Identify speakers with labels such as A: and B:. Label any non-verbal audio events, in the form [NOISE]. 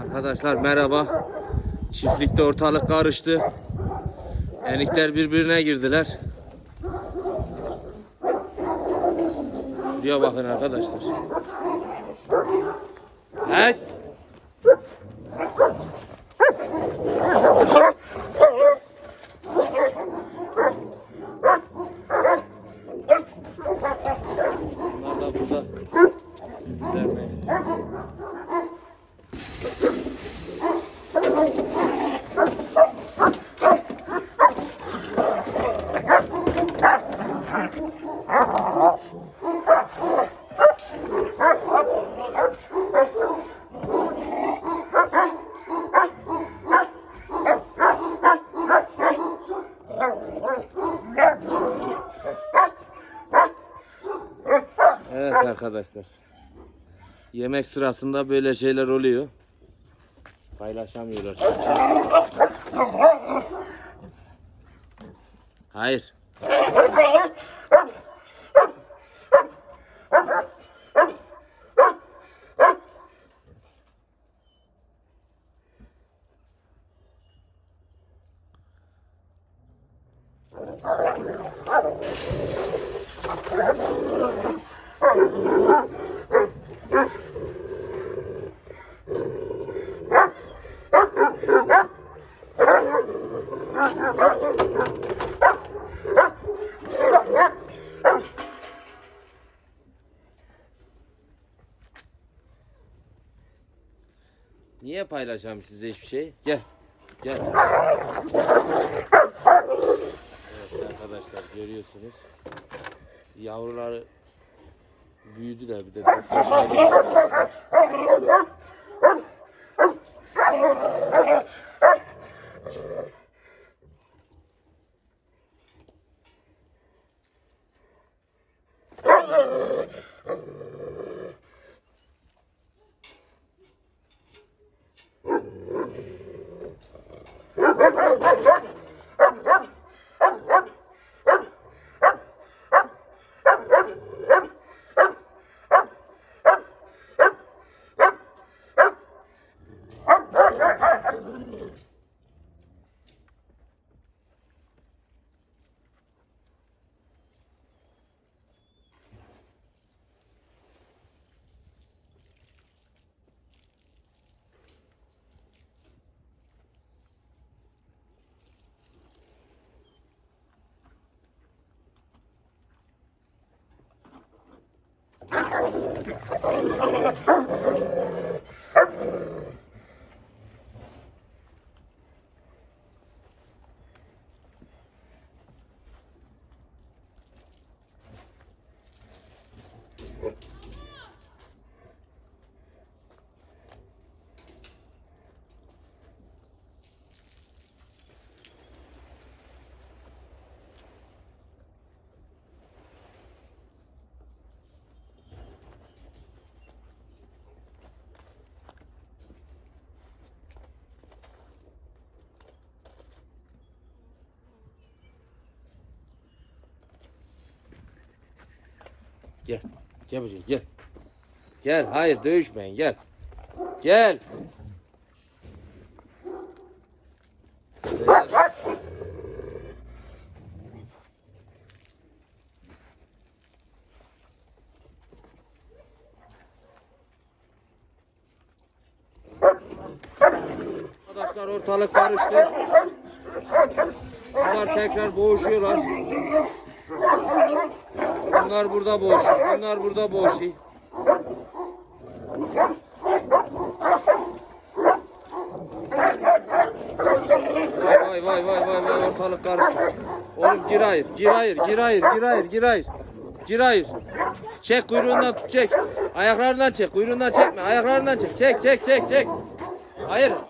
A: Arkadaşlar merhaba. Çiftlikte ortalık karıştı. Enikler birbirine girdiler. Şuraya bakın arkadaşlar. Evet. Bunlar da burada. Birbirlerine. Evet arkadaşlar. Yemek sırasında böyle şeyler oluyor. Paylaşamıyorlar. Hayır. Niye paylaşayım size hiçbir şey? Gel. Gel. Evet arkadaşlar görüyorsunuz. Yavruları büyüdüler bir de. [LAUGHS] Arf! Arf! Gel. Gel buraya gel. Gel. Hayır dövüşmeyin gel. Gel. Arkadaşlar ortalık karıştı. Bunlar tekrar boğuşuyorlar. Bunlar burada boş. Bunlar burada boş. Vay vay vay vay vay ortalık karıştı. Oğlum gir hayır, gir hayır, gir hayır, gir hayır, gir hayır. Gir hayır. Çek kuyruğundan tut çek. Ayaklarından çek, kuyruğundan çekme. Ayaklarından çek. Çek çek çek çek. Hayır,